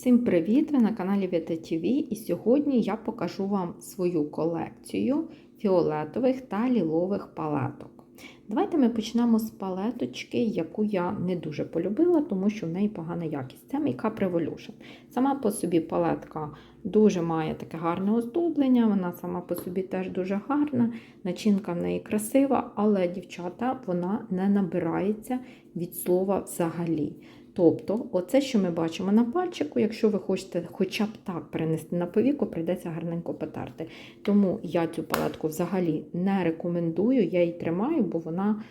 Всім привіт! Ви на каналі Vita TV і сьогодні я покажу вам свою колекцію фіолетових та лілових палеток. Давайте ми почнемо з палеточки, яку я не дуже полюбила, тому що в неї погана якість. Це Makeup Revolution. Сама по собі палетка дуже має таке гарне оздоблення, вона сама по собі теж дуже гарна, начинка в неї красива, але, дівчата, вона не набирається від слова взагалі. Тобто, оце, що ми бачимо на пальчику, якщо ви хочете хоча б так перенести на повіку, прийдеться гарненько потерти. Тому я цю палетку взагалі не рекомендую, я її тримаю, бо вона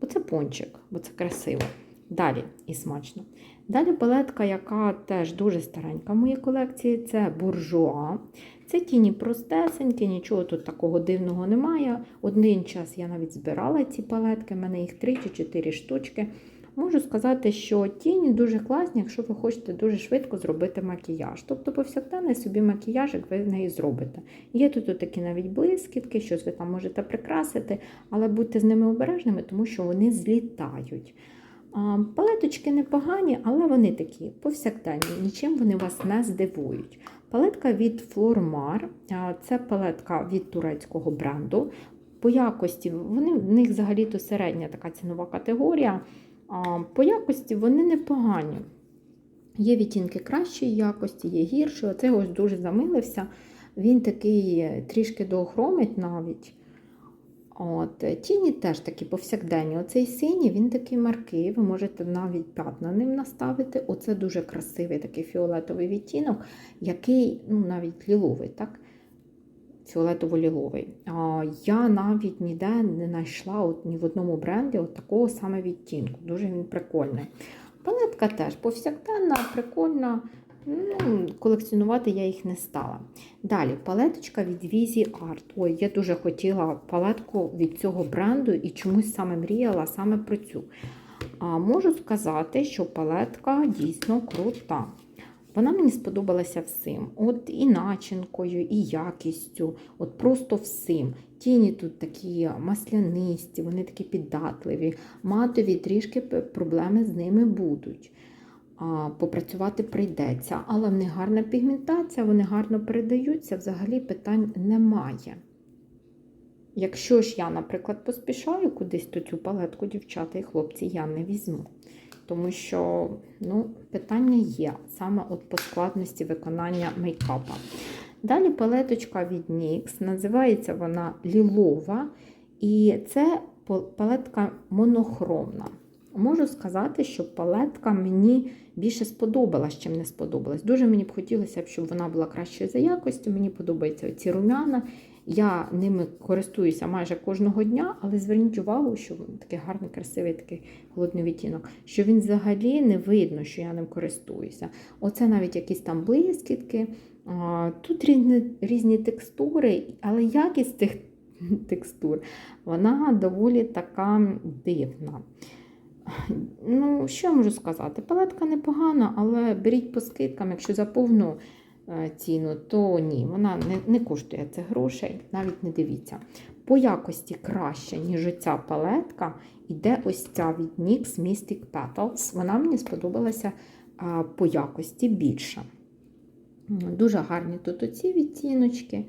бо це пончик, бо це красиво. Далі і смачно. Далі палетка, яка теж дуже старенька в моїй колекції, це буржуа. Це тіні простесенькі, нічого тут такого дивного немає. Один час я навіть збирала ці палетки, в мене їх 3 чи 4 штучки. Можу сказати, що тіні дуже класні, якщо ви хочете дуже швидко зробити макіяж. Тобто, повсякденний собі макіяжик ви в неї зробите. Є тут такі навіть блискітки, щось ви там можете прикрасити, але будьте з ними обережними, тому що вони злітають. Палеточки непогані, але вони такі повсякденні, нічим вони вас не здивують. Палетка від Flormar, це палетка від турецького бренду. По якості вони, в них взагалі-то середня така цінова категорія. По якості вони непогані. Є відтінки кращої якості, є гірші. Оцей ось дуже замилився. Він такий трішки доохромить навіть. От, Тіні теж такі повсякденні. Оцей синій, він такий маркий, ви можете навіть п'ятна ним наставити. Оце дуже красивий такий фіолетовий відтінок, який ну, навіть ліловий. так? Фіолетово-ліловий. Я навіть ніде не знайшла от, ні в одному бренді от такого саме відтінку. Дуже він прикольний. Палетка теж повсякденна, прикольна. Ну, Колекціонувати я їх не стала. Далі палеточка від Visi Art. Ой, я дуже хотіла палетку від цього бренду і чомусь саме мріяла саме про цю. А Можу сказати, що палетка дійсно крута. Вона мені сподобалася всім. От і начинкою, і якістю, от просто всім. Тіні тут такі маслянисті, вони такі піддатливі, матові трішки проблеми з ними будуть. А, Попрацювати прийдеться, але в них гарна пігментація, вони гарно передаються, взагалі питань немає. Якщо ж я, наприклад, поспішаю кудись, то цю палетку, дівчата і хлопці, я не візьму тому що ну, питання є саме от по складності виконання мейкапа. Далі палеточка від NYX, називається вона лілова, і це палетка монохромна. Можу сказати, що палетка мені більше сподобалась, чим не сподобалась. Дуже мені б хотілося, щоб вона була кращою за якостю. Мені подобаються ці румяна. Я ними користуюся майже кожного дня, але зверніть увагу, що такий гарний, красивий такий холодний відтінок, що він взагалі не видно, що я ним користуюся. Оце навіть якісь там блискітки. Тут різні, різні текстури, але якість цих текстур вона доволі така дивна. Ну, що я можу сказати? Палетка непогана, але беріть по скидкам, якщо за повну е, ціну, то ні, вона не не коштує цих грошей, навіть не дивіться. По якості краще, ніж оця палетка, іде ось ця від NYX Mystic Petals. Вона мені сподобалася по якості більше. Дуже гарні тут оці відтіночки.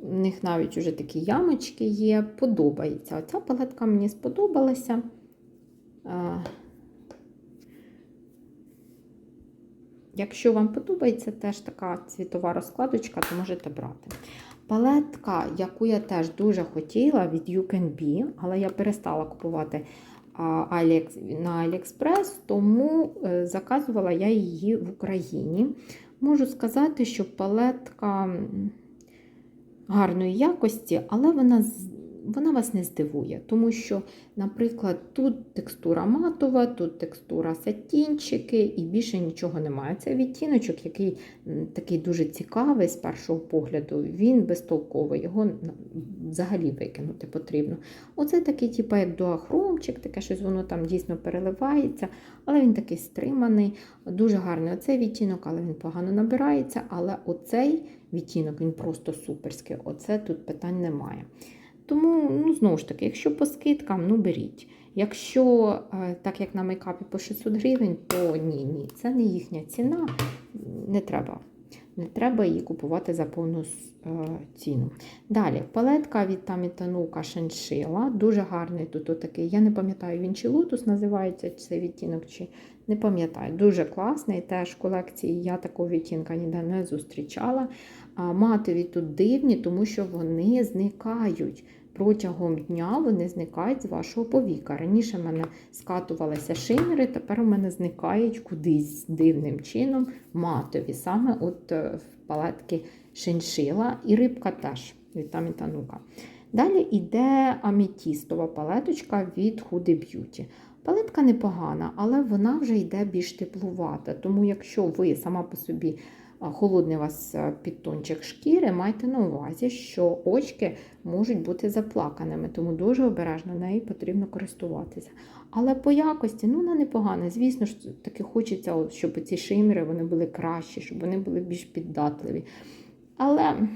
У них навіть вже такі ямочки є, подобається. Оця палетка мені сподобалася. Якщо вам подобається теж така цвітова розкладочка, то можете брати. Палетка, яку я теж дуже хотіла від You Can Be, але я перестала купувати на AliExpress, тому е, заказувала я її в Україні. Можу сказати, що палетка гарної якості, але вона вона вас не здивує, тому що, наприклад, тут текстура матова, тут текстура сатінчики і більше нічого немає. Це відтіночок, який такий дуже цікавий з першого погляду, він безтолковий, його взагалі викинути потрібно. Оце такий, типу, як дуахромчик, таке щось воно там дійсно переливається, але він такий стриманий, дуже гарний оцей відтінок, але він погано набирається. Але оцей відтінок він просто суперський. Оце тут питань немає. Тому, ну, знову ж таки, якщо по скидкам, ну беріть. Якщо, е, так як на мейкапі по 600 гривень, то ні, ні, це не їхня ціна. не треба. Не треба її купувати за повну е, ціну. Далі, палетка від Тамітанука Шиншила. Дуже гарний тут отакий. Я не пам'ятаю, він чи лотус називається цей відтінок, чи не пам'ятаю. Дуже класний. Теж в колекції я такого відтінка ніде не зустрічала. Матові тут дивні, тому що вони зникають. Протягом дня вони зникають з вашого повіка. Раніше в мене скатувалися шимери, тепер у мене зникають кудись дивним чином матові, саме от е, в палетки шиншила і рибка теж від Тамітанука. Далі йде амітістова палеточка від Huda Beauty. Палетка непогана, але вона вже йде більш теплувата. Тому, якщо ви сама по собі холодний у вас а, підтончик шкіри, майте на увазі, що очки можуть бути заплаканими, тому дуже обережно нею потрібно користуватися. Але по якості ну, вона непогана. Звісно ж, таки хочеться, щоб ці шимери вони були кращі, щоб вони були більш піддатливі. Але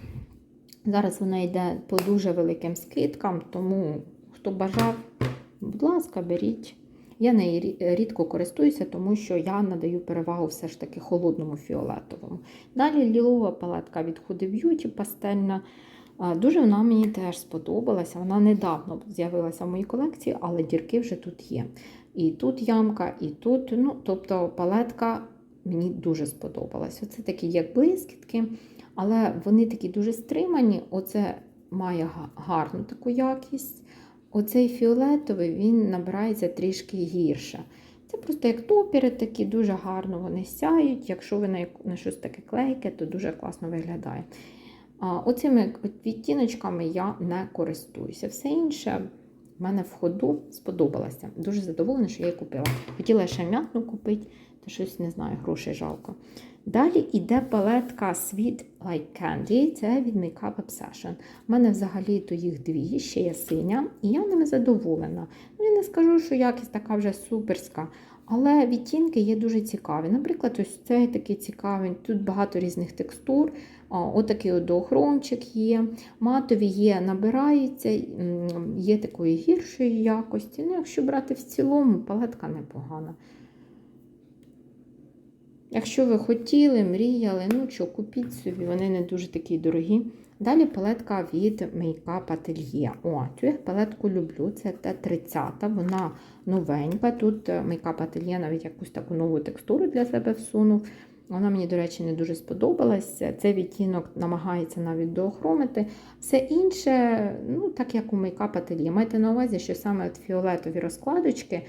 зараз вона йде по дуже великим скидкам, тому хто бажав, будь ласка, беріть. Я нею рідко користуюся, тому що я надаю перевагу все ж таки холодному фіолетовому. Далі лілова палетка від Huda Beauty пастельна. Дуже вона мені теж сподобалася. Вона недавно з'явилася в моїй колекції, але дірки вже тут є. І тут ямка, і тут. Ну, тобто палетка мені дуже сподобалась. Оце такі як блискітки, але вони такі дуже стримані. Оце має гарну таку якість. Оцей фіолетовий він набирається трішки гірше. Це просто як топери такі, дуже гарно вони сяють. Якщо ви на, щось таке клейке, то дуже класно виглядає. Оцими відтіночками я не користуюся. Все інше в мене в ходу сподобалося. Дуже задоволена, що я її купила. Хотіла ще м'ятну купити, та щось не знаю, грошей жалко. Далі йде палетка Sweet Like Candy, це від Makeup Obsession. У мене взагалі то їх дві, ще є синя, і я ними задоволена. Ну, я не скажу, що якість така вже суперська, але відтінки є дуже цікаві. Наприклад, ось цей такий цікавий, тут багато різних текстур. Отакий от доохромчик є, матові є, набираються, є такої гіршої якості. Ну, якщо брати в цілому, палетка непогана. Якщо ви хотіли, мріяли, ну що, купіть собі, вони не дуже такі дорогі. Далі палетка від Makeup Atelier. О, цю я палетку люблю. Це Т-30, вона новенька. Тут е, Makeup Atelier навіть якусь таку нову текстуру для себе всунув. Вона мені, до речі, не дуже сподобалась. Цей відтінок намагається навіть доохромити. Все інше, ну, так як у Makeup Atelier. Майте на увазі, що саме от фіолетові розкладочки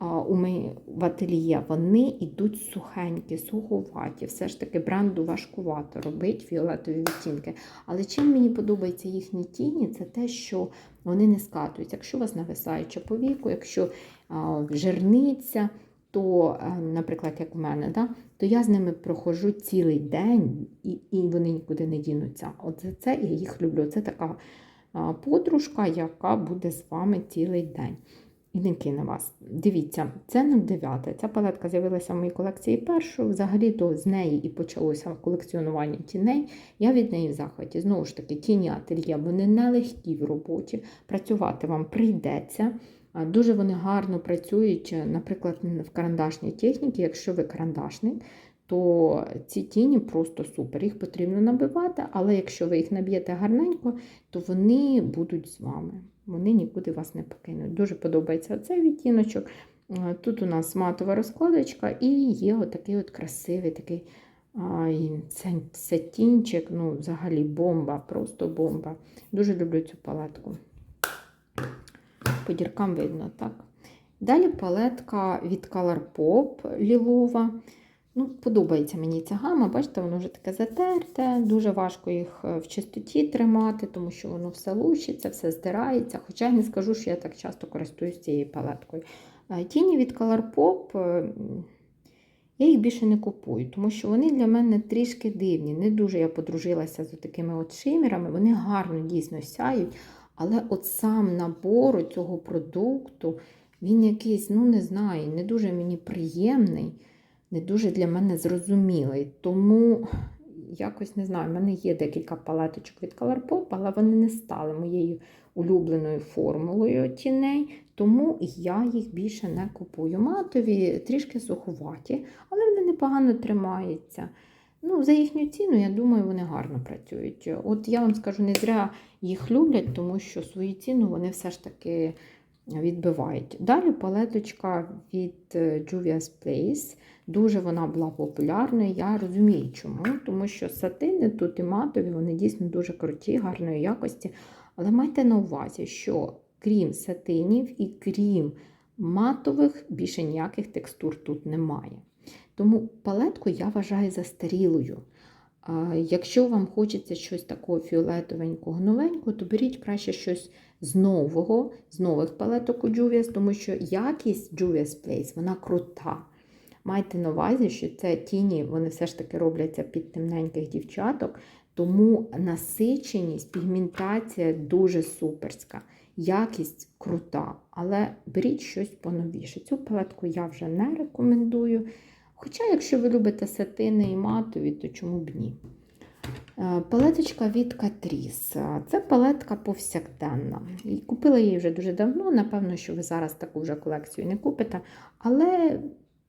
у ми в ательє, вони йдуть сухенькі, суховаті. Все ж таки бренду важкувато робить фіолетові відтінки. Але чим мені подобається їхні тіні, це те, що вони не скатуються. Якщо у вас нависаюча по віку, якщо жирниця, то, е, наприклад, як в мене, да, то я з ними проходжу цілий день, і, і вони нікуди не дінуться. От за це я їх люблю. Це така подружка, яка буде з вами цілий день. І не кине вас. Дивіться, це 09. Ця палетка з'явилася в моїй колекції першою. Взагалі то з неї і почалося колекціонування тіней. Я від неї в захваті. Знову ж таки, тіні ательє, вони нелегкі в роботі. Працювати вам прийдеться. Дуже вони гарно працюють, е, наприклад, в карандашній техніці. Якщо ви карандашник, то ці тіні просто супер. Їх потрібно набивати, але якщо ви їх наб'єте гарненько, то вони будуть з вами. Вони нікуди вас не покинуть. Дуже подобається цей відтіночок. Е, Тут у нас матова розкладочка і є отакий от красивий такий сетінчик, ну, взагалі бомба, просто бомба. Дуже люблю цю палетку. По діркам видно, так. Далі палетка від Colourpop лілова. Ну, Подобається мені ця гама, бачите, воно вже таке затерте, дуже важко їх е, в чистоті тримати, тому що воно все лущиться, все здирається. Хоча я не скажу, що я так часто користуюсь цією палеткою. Е, Тіні від Colourpop, е, я їх більше не купую, тому що вони для мене трішки дивні. Не дуже я подружилася з такими от шимерами, вони гарно дійсно сяють, але от сам набор цього продукту, він якийсь, ну не знаю, не дуже мені приємний не дуже для мене зрозумілий. Тому якось не знаю, в мене є декілька палеточок від Colourpop, але вони не стали моєю улюбленою формулою тіней, тому я їх більше не купую. Матові трішки суховаті, але вони непогано тримаються. Ну, за їхню ціну, я думаю, вони гарно працюють. От я вам скажу, не зря їх люблять, тому що свою ціну вони все ж таки відбивають. Далі палеточка від е, Juvia's Place. Дуже вона була популярною. Я розумію, чому. Тому що сатини тут і матові, вони дійсно дуже круті, гарної якості. Але майте на увазі, що крім сатинів і крім матових, більше ніяких текстур тут немає. Тому палетку я вважаю застарілою. Якщо вам хочеться щось такого фіолетовенького, новенького, то беріть краще щось з нового, з нових палеток у Juvia's, тому що якість Juvia's Place, вона крута. Майте на увазі, що це тіні, вони все ж таки робляться під темненьких дівчаток, тому насиченість, пігментація дуже суперська. Якість крута, але беріть щось поновіше. Цю палетку я вже не рекомендую. Хоча, якщо ви любите сатини і матові, то чому б ні? Е, Палеточка від Catrice. Це палетка повсякденна. Купила її вже дуже давно. Напевно, що ви зараз таку вже колекцію не купите. Але,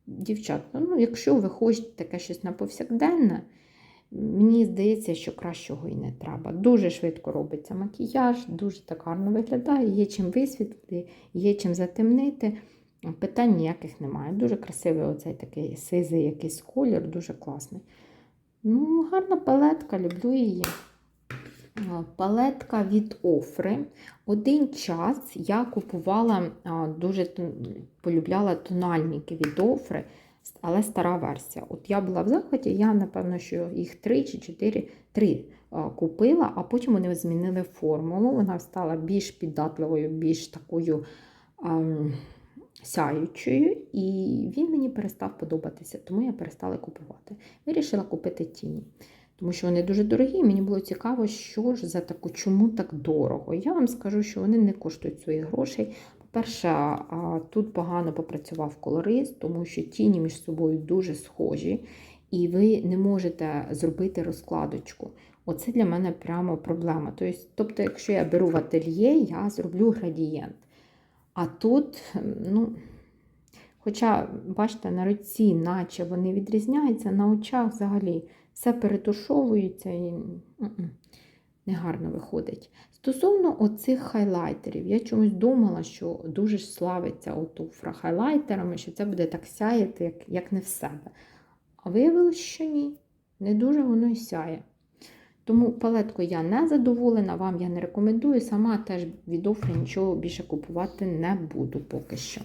дівчатка, ну, якщо ви хочете таке щось на повсякденне, мені здається, що кращого і не треба. Дуже швидко робиться макіяж, дуже так гарно виглядає, є чим висвітлити, є чим затемнити. Питань ніяких немає. Дуже красивий оцей такий сизий якийсь колір, дуже класний. Ну, гарна палетка, люблю її. Палетка від Офри. Один час я купувала, дуже полюбляла тональники від Офри, але стара версія. От я була в захваті, я, напевно, що їх три чи чотири три купила, а потім вони змінили формулу. Вона стала більш піддатливою, більш такою. Сяючою, і він мені перестав подобатися, тому я перестала купувати. Вирішила купити тіні, тому що вони дуже дорогі. і Мені було цікаво, що ж за таку, чому так дорого. Я вам скажу, що вони не коштують своїх грошей. По-перше, тут погано попрацював колорист, тому що тіні між собою дуже схожі, і ви не можете зробити розкладочку. Оце для мене прямо проблема. Тобто, тобто, якщо я беру в ательє, я зроблю градієнт. А тут, ну, хоча, бачите, на руці, наче вони відрізняються, на очах взагалі все перетушовується і негарно виходить. Стосовно оцих хайлайтерів, я чомусь думала, що дуже славиться отуфра хайлайтерами, що це буде так сяяти, як, як не в себе. А виявилось, що ні, не дуже воно й сяє. Тому палеткою я не задоволена, вам я не рекомендую. Сама теж від Офри нічого більше купувати не буду поки що.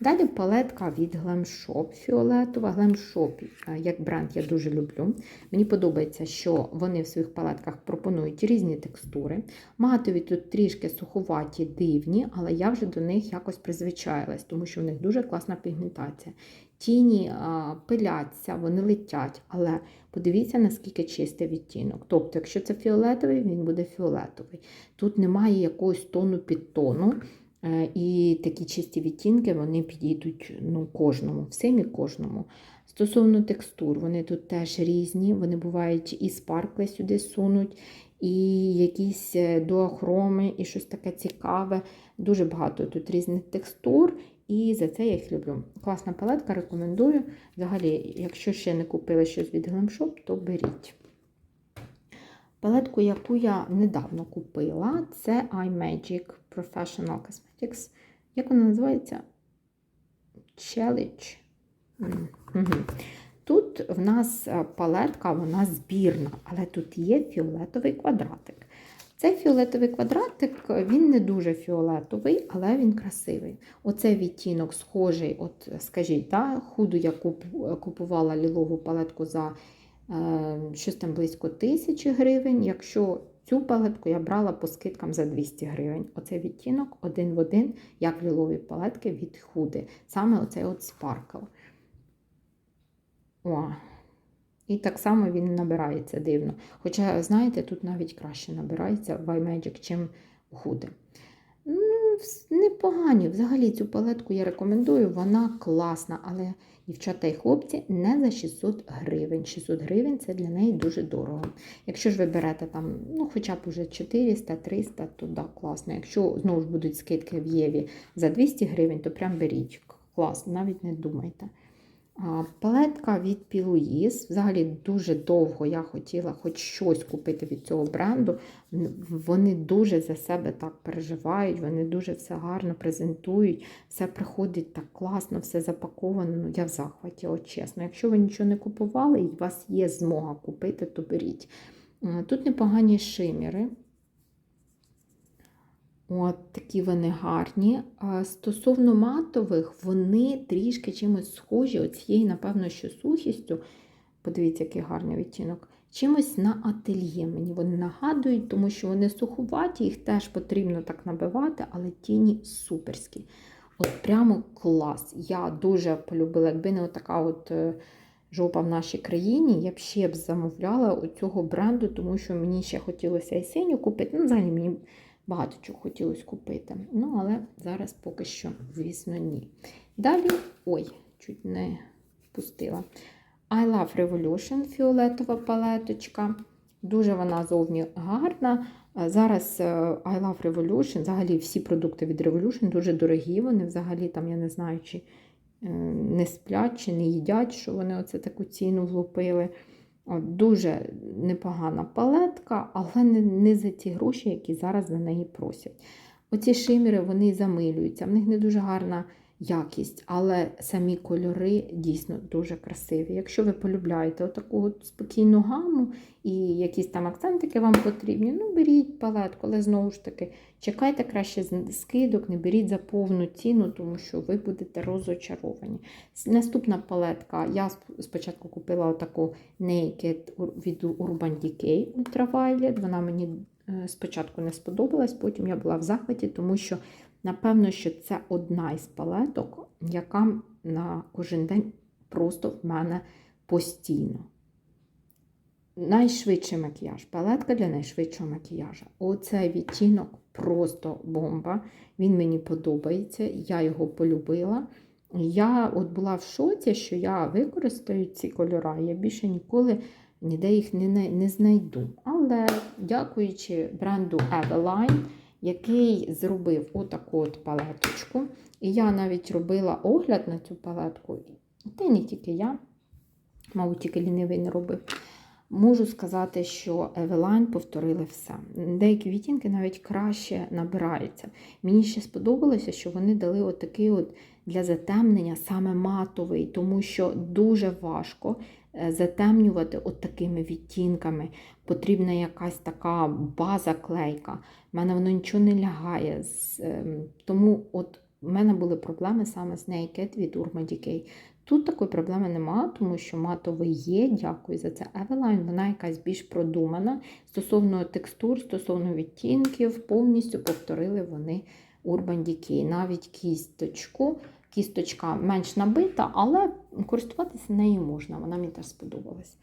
Далі палетка від Glam Shop фіолетова. Glam Shop, е, як бренд, я дуже люблю. Мені подобається, що вони в своїх палетках пропонують різні текстури. Матові тут трішки суховаті, дивні, але я вже до них якось призвичаїлась, тому що в них дуже класна пігментація. Тіні пиляться, вони летять, але подивіться, наскільки чистий відтінок. Тобто, якщо це фіолетовий, він буде фіолетовий. Тут немає якогось тону під тону, е, і такі чисті відтінки вони підійдуть ну, кожному, всім і кожному. Стосовно текстур, вони тут теж різні, вони бувають і спаркли сюди сунуть, і якісь е, дуохроми, і щось таке цікаве. Дуже багато тут різних текстур. І за це я їх люблю. Класна палетка, рекомендую. Взагалі, якщо ще не купили щось від Glam Shop, то беріть. Палетку, яку я недавно купила, це iMagic Professional Cosmetics. Як вона називається? Challenge. Тут в нас е, палетка, вона збірна, але тут є фіолетовий квадратик. Цей фіолетовий квадратик, він не дуже фіолетовий, але він красивий. Оцей відтінок схожий, от скажіть, та, худу я купувала лілову палетку за е, щось там близько тисячі гривень. Якщо цю палетку я брала по скидкам за 200 гривень. Оцей відтінок один в один, як лілові палетки від худи. Саме оцей от спаркл. О, і так само він набирається дивно. Хоча, знаєте, тут навіть краще набирається в iMagic, чим у Hude. Ну, непогані. Взагалі цю палетку я рекомендую, вона класна, але дівчата і хлопці не за 600 гривень. 600 гривень це для неї дуже дорого. Якщо ж ви берете там, ну, хоча б уже 400-300, то да, класно. Якщо знову ж будуть скидки в Єві за 200 гривень, то прям беріть. Класно, навіть не думайте. Палетка від Пілуїс. Взагалі дуже довго я хотіла хоч щось купити від цього бренду. Вони дуже за себе так переживають, вони дуже все гарно презентують, все приходить так класно, все запаковано. Ну, я в захваті, от чесно. Якщо ви нічого не купували і у вас є змога купити, то беріть. Тут непогані шиміри. От такі вони гарні. А стосовно матових, вони трішки чимось схожі, оцієї, напевно, що сухістю. Подивіться, який гарний відтінок. Чимось на ательє мені вони нагадують, тому що вони сухуваті, їх теж потрібно так набивати, але тіні суперські. От прямо клас. Я дуже полюбила, якби не така от е, жопа в нашій країні, я б ще б замовляла у цього бренду, тому що мені ще хотілося і синю купити. Ну, взагалі мені багато чого хотілося купити. Ну, але зараз поки що, звісно, ні. Далі, ой, чуть не впустила. I Love Revolution фіолетова палеточка. Дуже вона зовні гарна. Зараз е, I Love Revolution, взагалі всі продукти від Revolution дуже дорогі. Вони взагалі там, я не знаю, чи е, не сплять, чи не їдять, що вони оце таку ціну влупили. От, Дуже непогана палетка, але не, не за ті гроші, які зараз за неї просять. Оці шиміри вони замилюються, в них не дуже гарна якість, але самі кольори дійсно дуже красиві. Якщо ви полюбляєте отаку от спокійну гаму і якісь там акцентики вам потрібні, ну беріть палетку, але знову ж таки, чекайте краще скидок, не беріть за повну ціну, тому що ви будете розочаровані. Наступна палетка. Я спочатку купила отаку Naked від Urban Decay Ultraviolet. Вона мені е, спочатку не сподобалась, потім я була в захваті, тому що напевно, що це одна із палеток, яка на кожен день просто в мене постійно. Найшвидший макіяж. Палетка для найшвидшого макіяжа. Оцей відтінок просто бомба. Він мені подобається, я його полюбила. Я от була в шоці, що я використаю ці кольори, я більше ніколи ніде їх не, не, знайду. Але дякуючи бренду Eveline, який зробив отаку от палеточку. І я навіть робила огляд на цю палетку. Та й не тільки я, мабуть, тільки лінивий не робив. Можу сказати, що Eveline повторили все. Деякі відтінки навіть краще набираються. Мені ще сподобалося, що вони дали отакий от для затемнення саме матовий, тому що дуже важко е, затемнювати от такими відтінками. Потрібна якась така база клейка. У мене воно нічого не лягає. Ем, Тому от в мене були проблеми саме з Naked від Urban Decay. Тут такої проблеми немає, тому що матовий є. Дякую за це. Eveline, вона якась більш продумана. Стосовно текстур, стосовно відтінків, повністю повторили вони Urban Decay. Навіть кісточку. Кісточка менш набита, але користуватися нею можна. Вона мені теж сподобалась.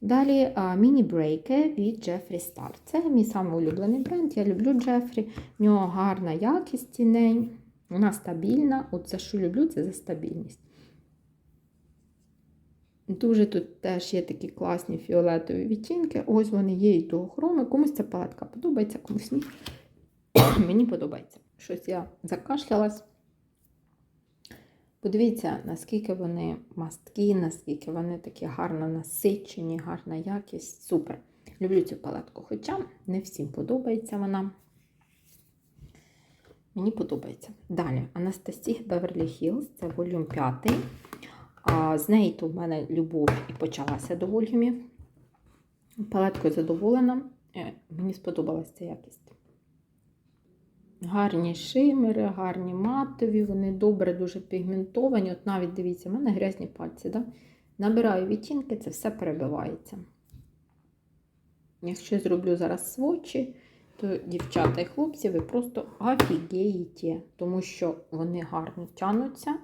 Далі а, міні-брейки від Jeffree Star. Це мій самий улюблений бренд. Я люблю Jeffree. В нього гарна якість тінень, вона стабільна. От за що люблю, це за стабільність. Дуже тут теж є такі класні фіолетові відтінки. Ось вони є і того хрому. Комусь ця палетка подобається, комусь ні. Мені подобається. Щось я закашлялась. Подивіться, наскільки вони масткі, наскільки вони такі гарно насичені, гарна якість. Супер. Люблю цю палетку, хоча не всім подобається вона. Мені подобається. Далі Анастасія Беверлі Хілз, це волюм 5. А з неї то в мене любов і почалася до вольюмів. Палеткою задоволена. Е, Мені сподобалася ця якість. Гарні шимери, гарні матові, вони добре, дуже пігментовані. От навіть дивіться, в мене грязні пальці. Да? Набираю відтінки, це все перебивається. Якщо зроблю зараз свочі, то дівчата і хлопці, ви просто офігієте, тому що вони гарно тянуться.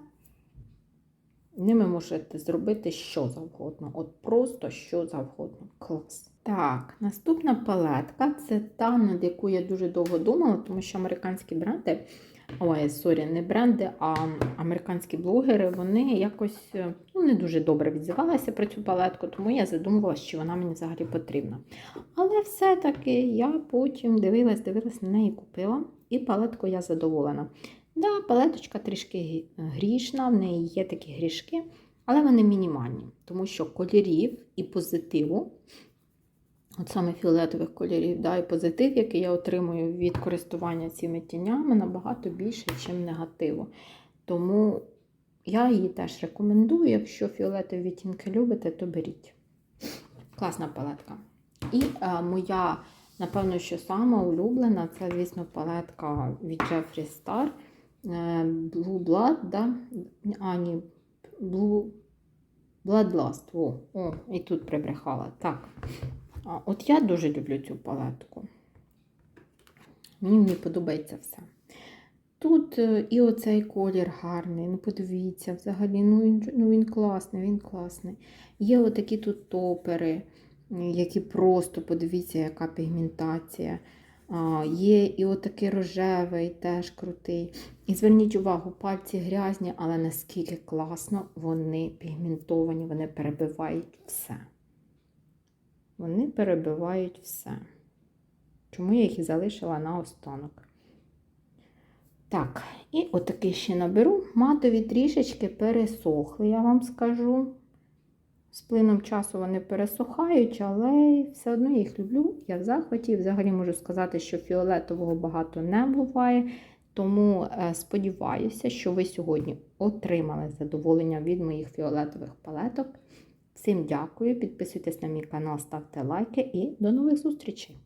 Ними можете зробити що завгодно. От просто що завгодно. Клас. Так, наступна палетка це та, над яку я дуже довго думала, тому що американські бренди, ой, сорі, не бренди, а американські блогери, вони якось е, ну, не дуже добре відзивалися про цю палетку, тому я задумувалася, чи вона мені взагалі потрібна. Але все-таки я потім дивилась, дивилась на неї купила, і палетку я задоволена. Да, палеточка трішки грішна, в неї є такі грішки, Але вони мінімальні, тому що кольорів і позитиву, от саме фіолетових кольорів, да, і позитив, який я отримую від користування цими тінями, набагато більше, ніж негативу. Тому я її теж рекомендую. Якщо фіолетові відтінки любите, то беріть. Класна палетка. І е, моя, напевно, що сама улюблена, це, звісно, палетка від Jeffree Star. е, Blue Blood, да? а, ні, Blue Bloodlust. О, о, і тут прибрехала. Так. От я дуже люблю цю палетку. Мені подобається все. Тут е, і оцей колір гарний, ну подивіться, взагалі, ну він, ну він класний, він класний. Є отакі тут топери, які просто, подивіться, яка пігментація. А, Є і отакий рожевий, теж крутий. І зверніть увагу, пальці грязні, але наскільки класно вони пігментовані, вони перебивають все. Вони перебивають все. Чому я їх і залишила на останок? Так, і отакий ще наберу. Матові трішечки пересохли, я вам скажу. З плином часу вони пересухають, але все одно їх люблю. Я в захваті. Взагалі можу сказати, що фіолетового багато не буває. Тому е, сподіваюся, що ви сьогодні отримали задоволення від моїх фіолетових палеток. Всім дякую, підписуйтесь на мій канал, ставте лайки і до нових зустрічей!